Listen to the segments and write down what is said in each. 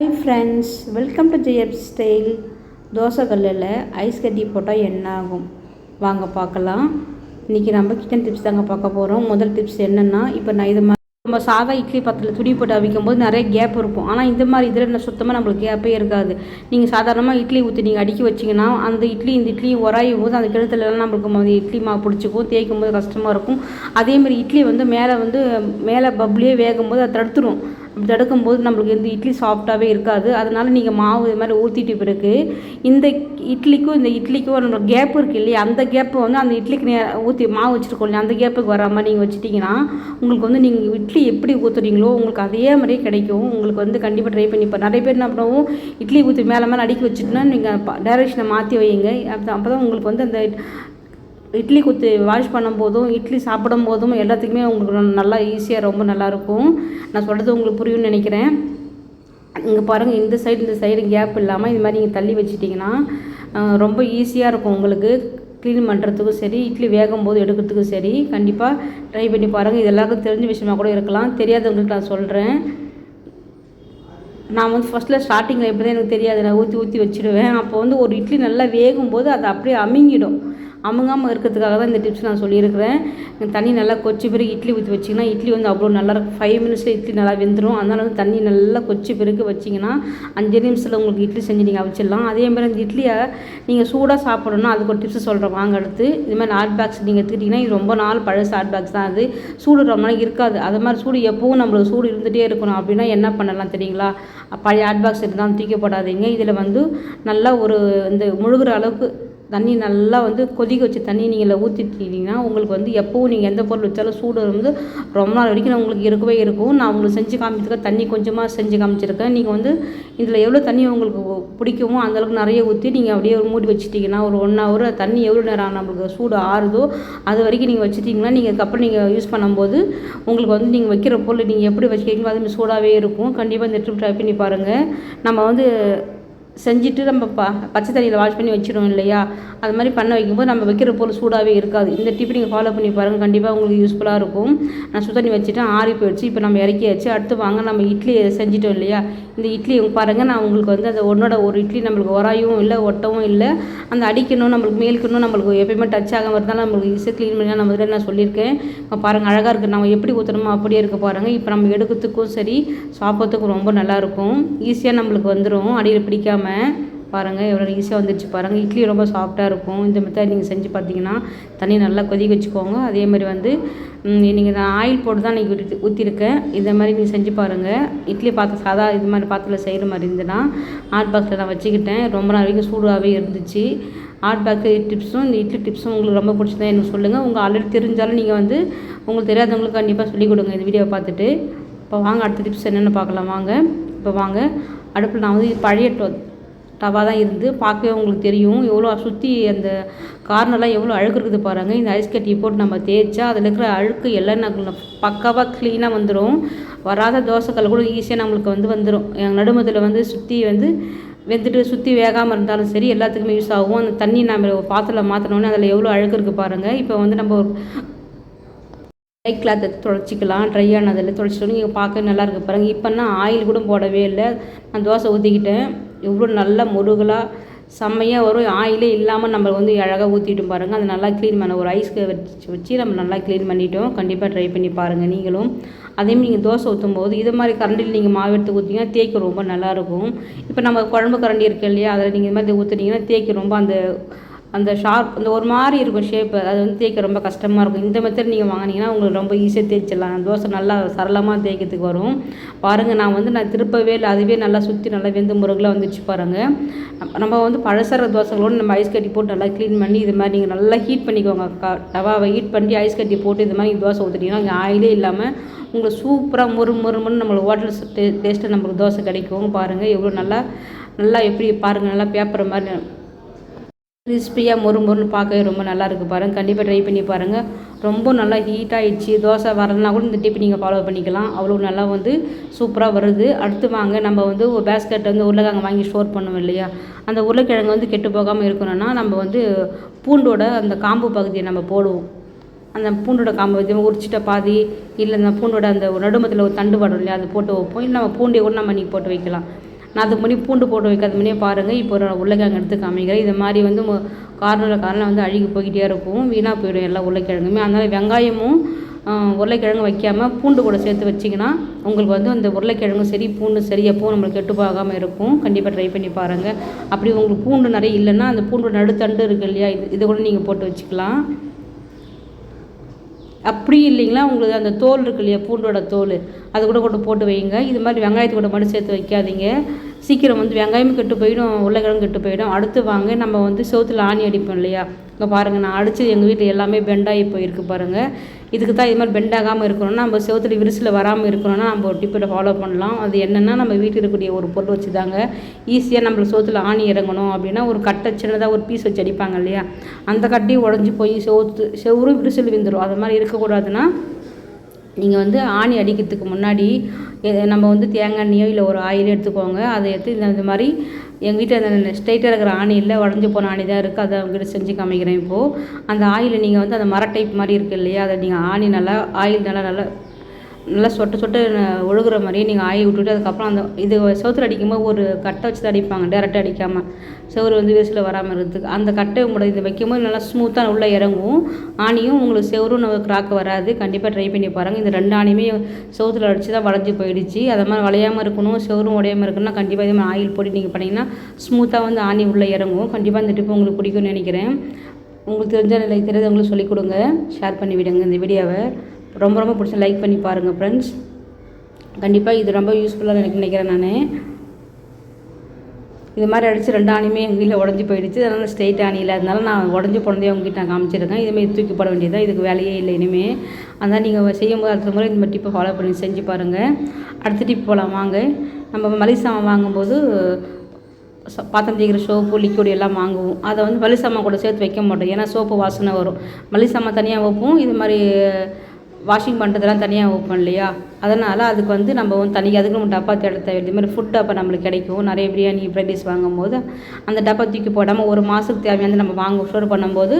Hi friends welcome to ஜெயப் style dosa கல்லில் ice கட்டி போட்டால் என்ன ஆகும் வாங்க பார்க்கலாம். இன்றைக்கி நம்ம கிச்சன் டிப்ஸ் தாங்க பார்க்க போகிறோம் முதல் டிப்ஸ் என்னென்னா இப்போ நான் இது மாதிரி நம்ம சாதா இட்லி பத்தில் துடி போட்டு அவிக்கும் போது நிறைய கேப் இருக்கும். ஆனால் இந்த மாதிரி இதில் என்ன சுத்தமாக நம்மளுக்கு கேப்பே இருக்காது. நீங்கள் சாதாரணமாக இட்லி ஊற்றி நீங்கள் அடுக்கி வச்சிங்கன்னா அந்த இட்லி இந்த இட்லி உராயும் போது அந்த கிணத்துலலாம் நம்மளுக்கு மொதல் இட்லி மாவு பிடிச்சிக்கும் தேய்க்கும் போது கஷ்டமாக இருக்கும் அதேமாதிரி இட்லி வந்து மேலே வந்து மேலே பப்ளியே வேகும் போது அதை தடுத்துரும். தடுக்கும்போது நம்மளுக்கு வந்து இட்லி சாஃப்டாகவே இருக்காது. அதனால் நீங்கள் மாவு இது மாதிரி ஊற்றிட்டு பிறகு இந்த இட்லிக்கும் இந்த இட்லிக்கும் நம்மளுக்கு கேப் இருக்குது இல்லையா? அந்த கேப்பை வந்து அந்த இட்லிக்கு நே ஊற்றி மாவு வச்சுருக்கோம் இல்லையா? அந்த கேப்புக்கு வர மாதிரி நீங்கள் வச்சுட்டிங்கன்னா உங்களுக்கு வந்து நீங்கள் இட்லி எப்படி ஊற்றுறீங்களோ உங்களுக்கு அதே மாதிரியே கிடைக்கும். உங்களுக்கு வந்து கண்டிப்பாக ட்ரை பண்ணி இப்போ நிறைய பேர் என்ன பண்ணுவோம் இட்லி ஊற்றி மேலே மேலே அடுக்கி வச்சுட்டுனா நீங்கள் டைரெக்ஷனை மாற்றி வைங்க. அப்போ அப்போ தான் உங்களுக்கு வந்து அந்த இட்லி குத்து வாஷ் பண்ணும்போதும் இட்லி சாப்பிடும் போதும் எல்லாத்துக்குமே உங்களுக்கு நல்லா ஈஸியாக ரொம்ப நல்லாயிருக்கும். நான் சொல்கிறது உங்களுக்கு புரியும்னு நினைக்கிறேன். இங்கே பாருங்கள் இந்த சைடு இந்த சைடு கேப் இல்லாமல் இது மாதிரி நீங்கள் தள்ளி வச்சிட்டிங்கன்னா ரொம்ப ஈஸியாக இருக்கும் உங்களுக்கு. க்ளீன் பண்ணுறதுக்கும் சரி இட்லி வேகும் போது எடுக்கிறதுக்கும் சரி கண்டிப்பாக ட்ரை பண்ணி பாருங்கள் இது எல்லாருக்கும் தெரிஞ்ச விஷயமா கூட இருக்கலாம். தெரியாதவங்களுக்கு நான் சொல்கிறேன் நான் வந்து ஃபஸ்ட்டில் ஸ்டார்டிங்கில் எப்படி தான் எனக்கு தெரியாது. நான் ஊற்றி ஊற்றி வச்சுடுவேன். அப்போ வந்து ஒரு இட்லி நல்லா வேகும் போது அது அப்படியே அமுங்கிடும். அமுங்காமல் இருக்கிறதுக்காக தான் இந்த டிப்ஸ் நான் சொல்லியிருக்கிறேன். தண்ணி நல்லா கொச்சி பிறகு இட்லி ஊற்றி வச்சிங்கன்னா இட்லி வந்து அவ்வளோ நல்லா இருக்கும். ஃபைவ் மினிட்ஸில் இட்லி நல்லா வெந்துடும் அதனால் வந்து தண்ணி நல்லா கொச்சி பிறகு வச்சிங்கன்னா அஞ்சு நிமிஷத்தில் உங்களுக்கு இட்லி செஞ்சு நீங்கள் அவிச்சிடலாம். அதேமாதிரி அந்த இட்லியை நீங்கள் சூடாக சாப்பிடணும் அதுக்கு ஒரு டிப்ஸ் சொல்கிறேன் வாங்க அடுத்து. இது மாதிரி ஹாட் பேக்ஸ் நீங்கள் எடுத்துக்கிட்டிங்கன்னா இது ரொம்ப நாள் பழசு ஹாட் பேக்ஸ் தான் அது. சூடு ரொம்ப நாள் இருக்காது. அது மாதிரி சூடு எப்பவும் நம்மளுக்கு சூடு இருந்துகிட்டே இருக்கணும். அப்படின்னா என்ன பண்ணலாம் தெரியுங்களா? பழைய ஹாட் பாக்ஸ் இருந்தாலும் தூக்கப்படாதீங்க இதில் வந்து நல்லா ஒரு இந்த முழுகிற அளவுக்கு தண்ணி நல்லா வந்து கொதிக்க வச்ச தண்ணி நீங்கள் ஊற்றிட்டீங்கன்னா உங்களுக்கு வந்து எப்போவும் நீங்கள் எந்த பொருள் வச்சாலும் சூடு வந்து ரொம்ப நாள் வரைக்கும் உங்களுக்கு இருக்கவே இருக்கும். நான் உங்களுக்கு செஞ்சு காமிக்கிறதுக்கு தண்ணி கொஞ்சமாக செஞ்சு காமிச்சிருக்கேன். நீங்கள் வந்து இதில் எவ்வளோ தண்ணி உங்களுக்கு பிடிக்குமோ அந்தளவுக்கு நிறைய ஊற்றி நீங்கள் அப்படியே ஒரு மூடி வச்சுட்டிங்கன்னா ஒரு ஒன் ஹவர் தண்ணி எவ்வளோ நேரம் நம்மளுக்கு சூடு ஆறுதோ அது வரைக்கும் நீங்கள் வச்சுட்டிங்கன்னா நீங்கள் அதுக்கப்புறம் நீங்கள் யூஸ் பண்ணும்போது உங்களுக்கு வந்து நீங்கள் வைக்கிற பொருள் நீங்கள் எப்படி வச்சுக்கிறீங்களோ அதுமாதிரி சூடாகவே இருக்கும். கண்டிப்பாக இந்த ட்ரிப் ட்ரை பண்ணி பாருங்கள் நம்ம வந்து செஞ்சுட்டு நம்ம ப பச்சை தண்ணியில் வாஷ் பண்ணி வச்சிடும் இல்லையா? அது மாதிரி பண்ண வைக்கும்போது நம்ம வைக்கிற பொருள் சூடாகவே இருக்காது. இந்த டிப் நீங்கள் ஃபாலோ பண்ணி பாருங்கள் கண்டிப்பாக உங்களுக்கு யூஸ்ஃபுல்லாக இருக்கும். நான் சுடு தண்ணி வச்சுட்டேன் ஆறி போயிடுச்சு. இப்போ நம்ம இறக்கியாச்சு. அடுத்து வாங்க நம்ம இட்லி செஞ்சிட்டோம் இல்லையா? இந்த இட்லி பாருங்கள் நான் உங்களுக்கு வந்து அந்த ஒன்னோட ஒரு இட்லி நம்மளுக்கு உராயும் இல்லை ஒட்டவும் இல்லை. அந்த அடிக்கணும் நம்மளுக்கு மேல்க்கணும் நம்மளுக்கு எப்பயுமே டச் ஆகாமல் இருந்தாலும் நம்மளுக்கு ஈஸியாக க்ளீன் பண்ணி நம்ம இதில் நான் சொல்லியிருக்கேன். இப்போ பாருங்கள் அழகாக இருக்குது நம்ம எப்படி ஊற்றணுமோ அப்படியே இருக்க பாருங்கள் இப்போ நம்ம எடுக்கிறதுக்கும் சரி சாப்பிட்றதுக்கும் ரொம்ப நல்லாயிருக்கும் ஈஸியாக நம்மளுக்கு வந்துடும் அடியில் பிடிக்காமல் பாருங்கள் எவ்வளோ ஈஸியாக வந்துடுச்சு பாருங்கள் இட்லி ரொம்ப சாஃப்டாக இருக்கும். இந்த மெத்தட் நீங்கள் செஞ்சு பார்த்தீங்கன்னா தண்ணி நல்லா கொதிக்க வச்சுக்கோங்க. அதே மாதிரி வந்து நீங்கள் நான் ஆயில் போட்டு தான் நீங்கள் ஊற்றி ஊற்றிருக்கேன் இந்த மாதிரி நீங்கள் செஞ்சு பாருங்கள் இட்லி பாத்திரம் சாதா இது மாதிரி பாத்திரத்தில் செய்கிற மாதிரி இருந்ததுன்னா ஹாட் பாக்ஸில் நான் வச்சுக்கிட்டேன். ரொம்ப நாள் வரைக்கும் சூடாகவே இருந்துச்சு. ஹாட் பேக்கு டிப்ஸும் இந்த இட்லி டிப்ஸும் உங்களுக்கு ரொம்ப பிடிச்சதா எனக்கு சொல்லுங்கள் உங்கள் ஆல்ரெடி தெரிஞ்சாலும் நீங்கள் வந்து உங்களுக்கு தெரியாதவங்களுக்கு கண்டிப்பாக சொல்லிக் கொடுங்க இந்த வீடியோவை பார்த்துட்டு. இப்போ வாங்க அடுத்த டிப்ஸ் என்னென்னு பார்க்கலாம். வாங்க. இப்போ வாங்க. அடுப்பில் நான் வந்து பழைய டவா தான் இருந்து பார்க்கவே உங்களுக்கு தெரியும். எவ்வளோ சுற்றி அந்த கார்னர்லாம் எவ்வளோ அழுக்கு இருக்குது பாருங்கள் இந்த ஐஸ் கட்டி போட்டு நம்ம தேய்ச்சா அதில் இருக்கிற அழுக்கு எல்லாம் பக்காவாக க்ளீனாக வந்துடும் வராத தோசைக்கல் கூட ஈஸியாக நம்மளுக்கு வந்து வந்துடும் எங்கள் நடுமதில் வந்து சுற்றி வந்து வெந்துட்டு சுற்றி வேகாமல் இருந்தாலும் சரி எல்லாத்துக்குமே யூஸ் ஆகும். அந்த தண்ணி நம்ம பாத்திரம் மாற்றினோன்னே அதில் எவ்வளோ அழுக்கு இருக்குது பாருங்கள் இப்போ வந்து நம்ம ட்ரை கிளாத்தை துடைச்சிக்கலாம் ட்ரை ஆனதில் துடைச்சிட்டோம் நீங்கள் பார்க்க நல்லா இருக்குது பாருங்கள் இப்போன்னா ஆயில் கூட போடவே இல்லை. நான் தோசை ஊற்றிக்கிட்டேன் எவ்வளோ நல்லா முருகலாக செம்மையாக வரும் ஆயிலே இல்லாமல் நம்ம வந்து அழகாக ஊற்றிட்டோம் பாருங்கள் அது நல்லா க்ளீன் பண்ண ஒரு ஐஸ்க்கு வச்சு வச்சு நம்ம நல்லா க்ளீன் பண்ணிட்டோம். கண்டிப்பாக ட்ரை பண்ணி பாருங்கள் நீங்களும். அதேமாதிரி நீங்கள் தோசை ஊற்றும் போது இது மாதிரி கரண்டில் நீங்கள் மாவு எடுத்து ஊற்றிங்கன்னா தேய்க்க ரொம்ப நல்லாயிருக்கும் இப்போ நம்ம குழம்பு கரண்டி இருக்கு இல்லையா? அதில் நீங்கள் இது மாதிரி ஊற்றுனீங்கன்னா தேய்க்க ரொம்ப அந்த அந்த ஷார்ப் அந்த ஒரு மாதிரி இருக்கும் ஷேப்பு அது வந்து தேய்க்க ரொம்ப கஷ்டமாக இருக்கும். இந்த மெத்தட் நீங்கள் வாங்கினீங்கன்னா உங்களுக்கு ரொம்ப ஈஸியாக தேய்ச்சிடலாம். தோசை நல்லா சரளமாக தேய்க்கிறதுக்கு வரும். பாருங்கள் நான் வந்து நான் திருப்பவே இல்லை. அதுவே நல்லா சுற்றி நல்லா வெந்து முருகலாக வந்துச்சு பாருங்கள் நம்ம வந்து பழசர தோசைகளோடு நம்ம ஐஸ் கட்டி போட்டு நல்லா க்ளீன் பண்ணி இது மாதிரி நீங்கள் நல்லா ஹீட் பண்ணிக்கோங்க. டவாவை ஹீட் பண்ணி ஐஸ் கட்டி போட்டு இது மாதிரி தோசை ஊற்றிட்டீங்கன்னா இங்கே ஆயிலே இல்லாமல் உங்களுக்கு சூப்பராக மொறு முறுமுன்னு நம்மளுக்கு ஹோட்டல் டே டேஸ்ட்டு நம்மளுக்கு தோசை கிடைக்கும். பாருங்கள் எவ்வளோ நல்லா நல்லா எப்படி பாருங்கள் நல்லா பேப்பர் மாதிரி கிறிஸ்பியாக மொறு மொறுன்னு பார்க்கவே ரொம்ப நல்லா இருக்குது பாருங்கள் கண்டிப்பாக ட்ரை பண்ணி பாருங்கள் ரொம்ப நல்லா ஹீட் ஆகிடுச்சு தோசை வரலனா கூட இந்த டிப் நீங்கள் ஃபாலோ பண்ணிக்கலாம். அவ்வளோ நல்லா வந்து சூப்பராக வருது. அடுத்து வாங்க நம்ம வந்து ஒரு பேஸ்கெட் வந்து உருளைக்கிழங்கு வாங்கி ஸ்டோர் பண்ணுவோம் இல்லையா? அந்த உருளைக்கிழங்கு வந்து கெட்டு போகாமல் இருக்கணும்னா நம்ம வந்து பூண்டோட அந்த காம்பு பகுதியை நம்ம போடுவோம். அந்த பூண்டோட காம்பு வச்சு உரிச்சிட்ட பாதி இல்லை அந்த பூண்டோட அந்த நடுமத்தில் ஒரு தண்டு படம் இல்லையா அது போட்டு வைப்போம். இல்லை நம்ம பூண்டையை கூட நம்ம இன்றைக்கி போட்டு வைக்கலாம். நான் அதுக்கு முன்னாடி பூண்டு போட்டு வைக்காத முன்னே பாருங்கள் இப்போ ஒரு உருளைக்கிழங்கு எடுத்து காமிக்கிறேன். இது மாதிரி வந்து காரணம் காரணம் வந்து அழுகி போய்கிட்டே இருக்கும். வீணாக போயிடும் எல்லா உருளைக்கிழங்குமே. அதனால் வெங்காயமும் உருளைக்கிழங்கு வைக்காமல் பூண்டு கூட சேர்த்து வச்சிங்கன்னா உங்களுக்கு வந்து அந்த உருளைக்கிழங்கும் சரி பூண்டு சரி எப்போவும் நம்மளுக்கு கெட்டு போகாமல் இருக்கும். கண்டிப்பாக ட்ரை பண்ணி பாருங்கள் அப்படி உங்களுக்கு பூண்டு நிறைய இல்லைன்னா அந்த பூண்டு நடுத்தண்டு இருக்குது இல்லையா? இது இதை கூட நீங்கள் போட்டு வச்சுக்கலாம். அப்படி இல்லைங்களா? உங்களுக்கு அந்த தோல் இருக்கு இல்லையா? பூண்டோட தோல். அது கூட கொண்டு போட்டு வைங்க. இது மாதிரி வெங்காயத்தை கூட மட்டும் சேர்த்து வைக்காதீங்க. சீக்கிரம் வந்து வெங்காயமும் கெட்டு போயிடும் உருளைக்கிழங்கு கெட்டு போயிடும். அடுத்து வாங்க நம்ம வந்து சோத்தில் ஆணி அடிப்போம் இல்லையா? இங்கே பாருங்கள் நான் அடித்து எங்கள் வீட்டில் எல்லாமே பெண்டாகி போயிருக்கு பாருங்கள் இதுக்கு தான் இது மாதிரி பெண்டாகாமல் இருக்கணும்னா நம்ம செவத்தில் விரிசில் வராமல் இருக்கணும்னா நம்ம ஒரு டிப்பில் ஃபாலோ பண்ணலாம். அது என்னென்னா நம்ம வீட்டில் இருக்கக்கூடிய ஒரு பொருள் வச்சு தாங்க ஈஸியாக நம்மளை சோத்தில் ஆணி இறங்கணும் அப்படின்னா ஒரு கட்டை சின்னதாக ஒரு பீஸ் வச்சு அடிப்பாங்க இல்லையா? அந்த கட்டி உடஞ்சி போய் சோத்து செவரும் விரிசல் விந்துடும் அது மாதிரி இருக்கக்கூடாதுன்னா நீங்கள் வந்து ஆணி அடிக்கிறதுக்கு முன்னாடி நம்ம வந்து தேங்காய் எண்ணெயோ இல்லை ஒரு ஆயிலோ எடுத்துக்கோங்க. அதை எடுத்து இந்த இந்த மாதிரி எங்கள் வீட்டில் அந்த ஸ்ட்ரைட்டாக இருக்கிற ஆணி இல்லை உடஞ்சி போன ஆணி தான் இருக்குது அதை அவங்ககிட்ட செஞ்சு காமிக்கிறேன் இப்போது அந்த ஆயிலை நீங்கள் வந்து அந்த மர டைப் மாதிரி இருக்குது இல்லையா? அதை நீங்கள் ஆணி நல்லா ஆயில் நல்லா நல்லா நல்லா சொட்ட சொட்டு ஒழுகுற மாதிரியே நீங்கள் ஆயி விட்டுட்டு அதுக்கப்புறம் அந்த இது செவத்தில் அடிக்கும்போது ஒரு கட்டை வச்சு தான் அடிப்பாங்க டேரெக்டாக அடிக்காமல் செவரு வந்து விரிசில் வராமல் இருக்கிறதுக்கு அந்த கட்டை உங்களோட இது வைக்கும்போது நல்லா ஸ்மூத்தாக உள்ளே இறங்கும். ஆணியும் உங்களுக்கு செவரும் நம்ம கிராக் வராது. கண்டிப்பாக ட்ரை பண்ணி பாருங்கள் இந்த ரெண்டு ஆணியுமே செவத்தில் அடித்து தான் வளைஞ்சி போயிடுச்சு. அதை மாதிரி வளையாமல் இருக்கணும் செவரும் உடையாமல் இருக்கணும்னா கண்டிப்பாக இதே மாதிரி ஆயில் போட்டு நீங்கள் பண்ணிங்கன்னா ஸ்மூத்தாக வந்து ஆணி உள்ளே இறங்கும். கண்டிப்பாக இந்த டிப்பு உங்களுக்கு பிடிக்கும்னு நினைக்கிறேன். உங்களுக்கு தெரிஞ்ச நிலை தெரிஞ்சவங்களுக்கு சொல்லிக் கொடுங்க. ஷேர் பண்ணி விடுங்க இந்த வீடியோவை ரொம்ப ரொம்ப பிடிச்ச லைக் பண்ணி பாருங்கள் ஃப்ரெண்ட்ஸ் கண்டிப்பாக இது ரொம்ப யூஸ்ஃபுல்லாக எனக்கு நினைக்கிறேன் நான். இது மாதிரி அடித்து ரெண்டு ஆணியுமே எங்கள் வீட்டில் உடஞ்சி போயிடுச்சு. அதனால் ஸ்ட்ரெயிட் ஆணி இல்லாதனால நான் உடஞ்சி போனதே உங்ககிட்ட நான் காமிச்சிருக்கேன். இதுமாரி தூக்கி போட வேண்டியதான் இதுக்கு வேலையே இல்லை இனிமேல் அதனால் நீங்கள் செய்யும் போது அடுத்த முறை இந்த மாதிரி டிப்பை ஃபாலோ பண்ணி செஞ்சு பாருங்கள் அடுத்த டிப் போகலாம் வாங்க. நம்ம மளிகை சாமான் வாங்கும்போது பாத்திரம் தேய்க்கிற சோப்பு லிக்விட் எல்லாம் வாங்குவோம். அதை வந்து மளிகை சாமான் கூட சேர்த்து வைக்க மாட்டோம். ஏன்னா சோப்பு வாசனை வரும். மளிகை சாமான் தனியாக வைப்போம். இது மாதிரி வாஷிங் பண்ணுறதெல்லாம் தனியாக வைப்போம் இல்லையா? அதனால் அதுக்கு வந்து நம்ம வந்து தனி அதுக்கு நம்ம டப்பா தேட தேவையில்லை. இது மாதிரி ஃபுட் டப்பா நம்மளுக்கு கிடைக்கும். நிறைய பிரியாணி ஃப்ரைட் ரைஸ் வாங்கும்போது அந்த டப்பா தூக்கி போடாமல் ஒரு மாதத்துக்கு தேவையானது நம்ம வாங்க ஸ்டோர் பண்ணும்போது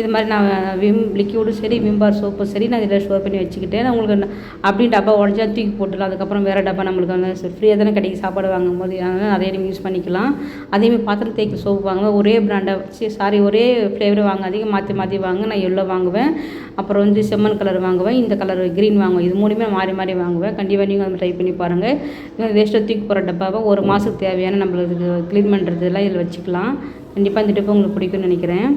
இது மாதிரி நான் விம் லிக்யூடும் சரி விம்பார் சோப்பும் சரி நான் இதில் ஸ்டோர் பண்ணி வச்சுக்கிட்டேன். உங்களுக்கு அப்படி டப்பா உடஞ்சா தூக்கி போட்டுலாம் அதுக்கப்புறம் வேறு டப்பா நம்மளுக்கு வந்து ஃப்ரீயாக தானே கிடைக்கும் சாப்பாடு வாங்கும்போது. அதனால் நிறைய நீங்கள் யூஸ் பண்ணிக்கலாம். அதேமாதிரி பாத்திரம் தேய்க்க சோப்பு வாங்குவேன். ஒரே பிராண்டை சாரி ஒரே ஃப்ளேவர் வாங்காதீங்க. மாற்றி மாற்றி வாங்க. நான் எல்லோ வாங்குவேன். அப்புறம் வந்து செம்மண் கலர் வாங்குவேன். இந்த கலர் க்ரீன் வாங்குவேன் இது மூணுமே மாறி மாறி வாங்குவேன். கண்டிப்பாக நீங்கள் வந்து ட்ரை பண்ணி பாருங்கள் வேஸ்ட்டாக தூக்கி போகிற டப்பாவை ஒரு மாதத்துக்கு தேவையான நம்மளுக்கு க்ளீன் பண்ணுறதுலாம் இதில் வச்சுக்கலாம். கண்டிப்பாக இந்த டிப்பு உங்களுக்கு பிடிக்கும்னு நினைக்கிறேன்.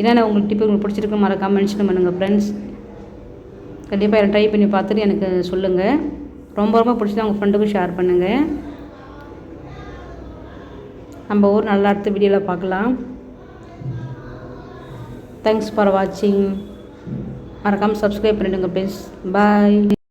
இதான் உங்களுக்கு டிப்பு உங்களுக்கு பிடிச்சிருக்கு மறக்காமல் மென்ஷன் பண்ணுங்கள் ஃப்ரெண்ட்ஸ் கண்டிப்பாக ட்ரை பண்ணி பார்த்துட்டு எனக்கு சொல்லுங்கள் ரொம்ப ரொம்ப பிடிச்சதா உங்கள் ஃப்ரெண்டுக்கும் ஷேர் பண்ணுங்கள் நம்ம ஊர் நல்லா அடுத்த வீடியோவில் பார்க்கலாம். தேங்க்ஸ் ஃபார் வாட்சிங் மறக்காமல் சப்ஸ்கிரைப் பண்ணிவிடுங்க ப்ளீஸ் பாய்